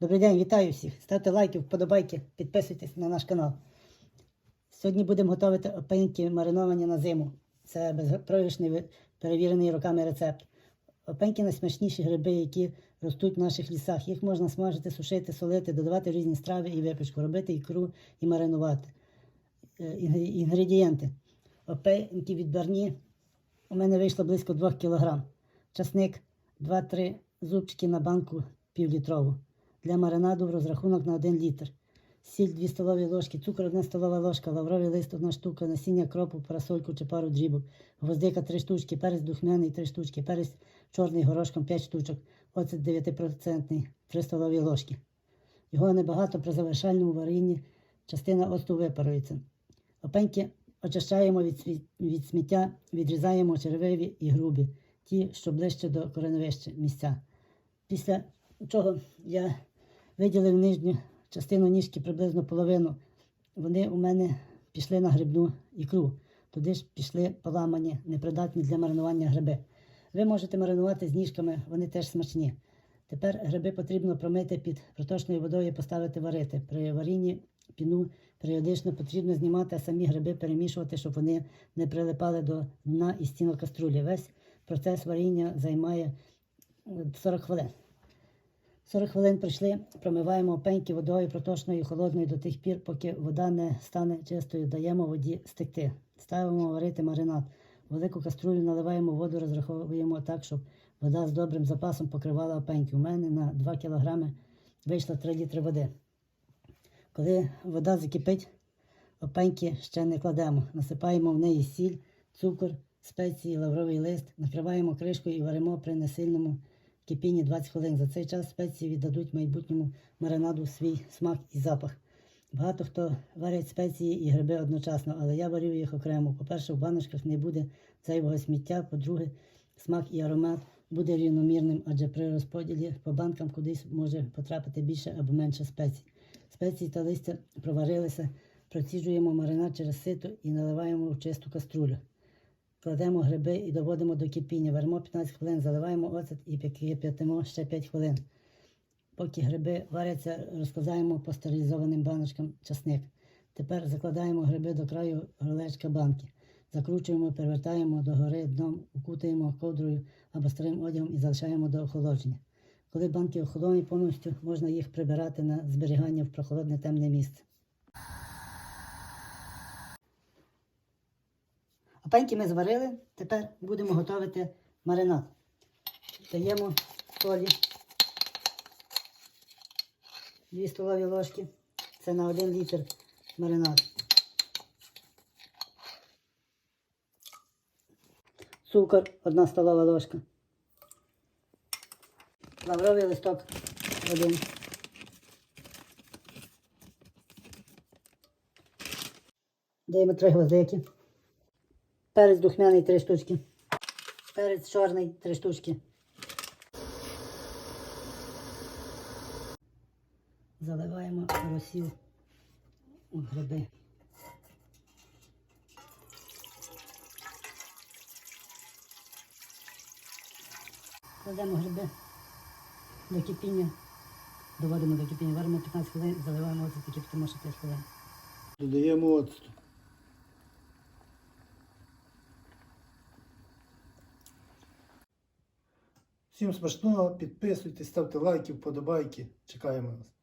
Добрий день, вітаю всіх. Ставте лайки, вподобайки, підписуйтесь на наш канал. Сьогодні будемо готувати опеньки мариновані на зиму. Це безпрограшний ви- перевірений роками рецепт. Опеньки найсмачніші гриби, які ростуть в наших лісах. Їх можна смажити, сушити, солити, додавати в різні страви і випічку, робити ікру і маринувати. Е, Інгредієнти. Опеньки відбарні. У мене вийшло близько 2 кг. Часник 2-3 зубчики на банку півлітрову. Для маринаду в розрахунок на 1 літр. Сіль 2 столові ложки, цукор 1 столова ложка, лавровий лист 1 штука, насіння кропу, парасольку чи пару дрібок, гвоздика 3 штучки, перець духмяний 3 штучки, перець чорний горошком 5 штучок, оцет 9% 3 столові ложки. Його небагато при завершальному варінні частина оцту випарується. Опеньки очищаємо від, від сміття, відрізаємо червиві і грубі, ті, що ближче до кореневища місця. Після чого я виділив нижню частину ніжки приблизно половину. Вони у мене пішли на грибну ікру. Туди ж пішли поламані, непридатні для маринування гриби. Ви можете маринувати з ніжками, вони теж смачні. Тепер гриби потрібно промити під проточною водою і поставити варити. При варінні піну періодично потрібно знімати, а самі гриби перемішувати, щоб вони не прилипали до дна і стінок каструлі. Весь процес варіння займає е, 40 хвилин. 40 хвилин пройшли, промиваємо пеньки водою проточною холодною до тих пір, поки вода не стане чистою, даємо воді стекти. Ставимо варити маринад. В велику каструлю наливаємо воду, розраховуємо так, щоб вода з добрим запасом покривала опеньки. У мене на 2 кг вийшло 3 літри води. Коли вода закипить, опеньки ще не кладемо. Насипаємо в неї сіль, цукор, спеції, лавровий лист, накриваємо кришкою і варимо при несильному кипінні 20 хвилин. За цей час спеції віддадуть майбутньому маринаду свій смак і запах. Багато хто варять спеції і гриби одночасно, але я варю їх окремо. По-перше, в баночках не буде зайвого сміття. По-друге, смак і аромат буде рівномірним, адже при розподілі по банкам кудись може потрапити більше або менше спецій. Спеції та листя проварилися, проціжуємо маринад через сито і наливаємо в чисту каструлю. Кладемо гриби і доводимо до кипіння. Варимо 15 хвилин, заливаємо оцет і кип'ятимо ще 5 хвилин. Поки гриби варяться, розкладаємо по стерилізованим баночкам часник. Тепер закладаємо гриби до краю горлечка банки. Закручуємо, перевертаємо догори дном, укутуємо ковдрою або старим одягом і залишаємо до охолодження. Коли банки охолонуть повністю, можна їх прибирати на зберігання в прохолодне темне місце. Опеньки ми зварили, тепер будемо готувати маринад. Даємо солі 2 столові ложки. Це на 1 літр маринад. Цукор 1 столова ложка. Лавровий листок 1. Даємо 3 гвоздики. Перець духмяний 3 штучки. Перець чорний 3 штучки. Заливаємо розсіл у гриби. Кладемо гриби до кипіння, доводимо до кипіння, варимо 15 хвилин, заливаємо оцет і кипятимо ще 5 хвилин. Додаємо оцту. Всім смачного, підписуйтесь, ставте лайки, вподобайки. Чекаємо вас.